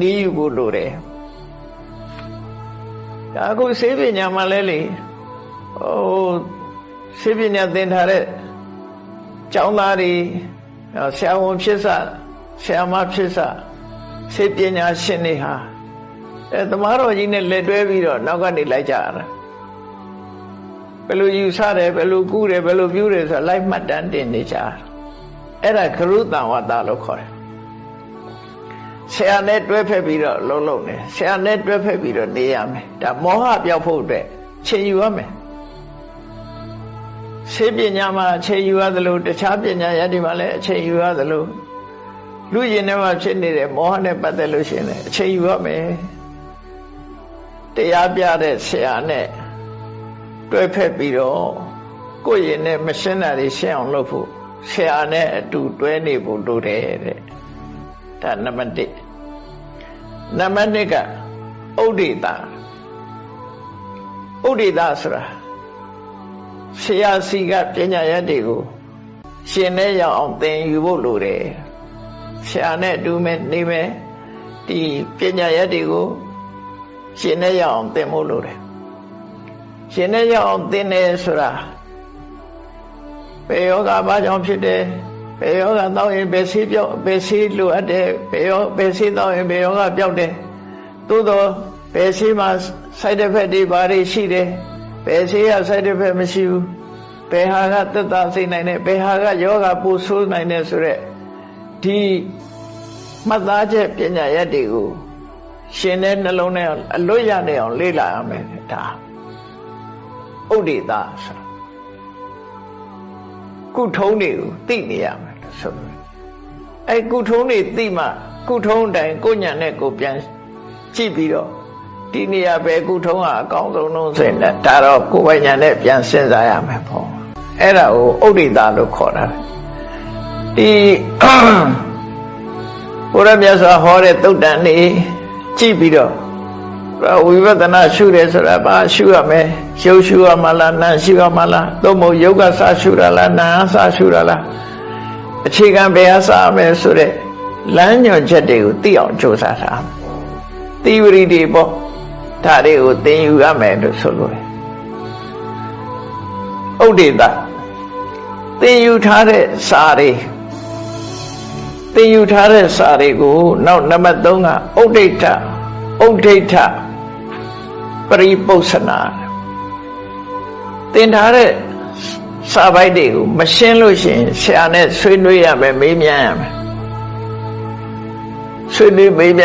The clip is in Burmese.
နီးယူဖို့လိုတယ်ဒါအခုစေပညာမှာလဲလေဟိုစေပညာသင်ထားတဲ့ကျောင်းသားတွေဆရာဝန်ဖြစ်စဆရာမဖြစ်စစေပညာရှင်တွေဟာအဲသမားတော်ကြီးနဲ့လက်တွဲပြီးတော့နောက်ကနေလိုက်ကြရတာဘယ်လိုယူဆတယ်ဘယ်လိုကူးတယ်ဘယ်လိုပြုတယ်ဆိုတာလိုက်မှတ်တမ်းတင်နေကြတာအဲ့ဒါကရုတံဝတ္တလို့ခေါ်တယ် ဆရာနဲ့တွဲဖက်ပြီးတော့လုံးလုံးနေဆရာနဲ့တွဲဖက်ပြီးတော့နေရမယ်ဒါမောဟပြောက်ဖို့အတွက်ချိန်ယူရမယ်ဆေးပညာမှာအချိန်ယူရသလိုတခြားပညာရည်တွေမှာလည်းအချိန်ယူရသလိုလူရင်ထဲမှာဖြစ်နေတဲ့မောဟနဲ့ပတ်သက်လို့ရှိရင်လည်းအချိန်ယူရမယ်တရားပြတဲ့ဆရာနဲ့တွဲဖက်ပြီးတော့ကိုယ့်ရင်နဲ့မရှင်းတာတွေရှင်းအောင်လုပ်ဖို့ဆရာနဲ့အတူတွဲနေဖို့လိုတယ်တဲ့ ဒါနံပါတ်1နံပါတ်2ကဥဒိတာဥဒိတာဆိုတာဆရာစီကပညာရတ်တွေကိုရှင်နဲ့ရအောင်သင်ယူဖို့လိုတယ်ဆရာနဲ့အတူမဲ့နေမဲ့ဒီပညာရတ်တွေကိုရှင်နဲ့ရအောင်သင်ဖို့လိုတယ်ရှင်နဲ့ရအောင်သင်တယ်ဆိုတာဘယ်ယောဂဘာကြောင့်ဖြစ်တယ် ဘယ်ယောဂတောင်းရင်ဘယ်ဆေးပြောက်ဘယ်ဆေးလိုအပ်တယ်ဘယ်ယောဘယ်ဆေးတောင်းရင်ဘယ်ယောဂပြောက်တယ်သို့တော့ဘယ်ဆေးမှာ side effect တွေဘာတွေရှိတယ်ဘယ်ဆေးက side effect မရှိဘူးဘယ်ဟာကသက်သာစေနိုင်တယ်ဘယ်ဟာကယောဂပူဆိုးနိုင်တယ်ဆိုရက်ဒီမှတ်သားချက်ပညာရက်တွေကိုရှင်တဲ့နှလုံးထဲအလွတ်ရနေအောင်လေ့လာရမယ်ဒါဥဒိတာဆိုကုထုံးတွေကိုသိနေရမယ် လို့ဆိုတယ်အဲကုထုံးတွေသိမှကုထုံးတိုင်းကိုညာနဲ့ကိုပြန်ကြည့်ပြီးတော့ဒီနေရာပဲကုထုံးကအကောင်းဆုံးလို့ဆိုရင်ဒါတော့ကိုယ်ပိုင်ညာနဲ့ပြန်စဉ်းစားရမယ်ပေါ့အဲ့ဒါကိုဥဒိတာလို့ခေါ်တာဒီဘုရားမြတ်စွာဟောတဲ့သုတ်တန်နေကြည့်ပြီးတော့ဝိပဿနာရှုတယ်ဆိုတာဘာရှုရမလဲရုပ်ရှုရမလားနာမ်ရှုရမလားသို့မဟုတ်ယုတ်ကစရှုရလားနာမ်စရှုရလား အခြေခံဘယ်ဟာစရမယ်ဆိုတဲ့လမ်းညွှန်ချက်တွေကိုသိအောင်ကြိုးစားတာသီဝရီတွေပေါ့ဒါတွေကိုသင်ယူရမယ်လို့ဆိုလို့ဥဒိတသင်ယူထားတဲ့စာတွေသင်ယူထားတဲ့စာတွေကိုနောက်နံပါတ်3ကဥဒိဋ္ဌဥဒိဋ္ဌပရိပု္ပ္ပနာသင်ထားတဲ့ စာပိုက်တွေကိုမရှင်းလို့ရှိရင်ဆရာနဲ့ဆွေးနွေးရမယ်မေးမြန်းရမယ်ဆွေးနွေးမေးမြန်း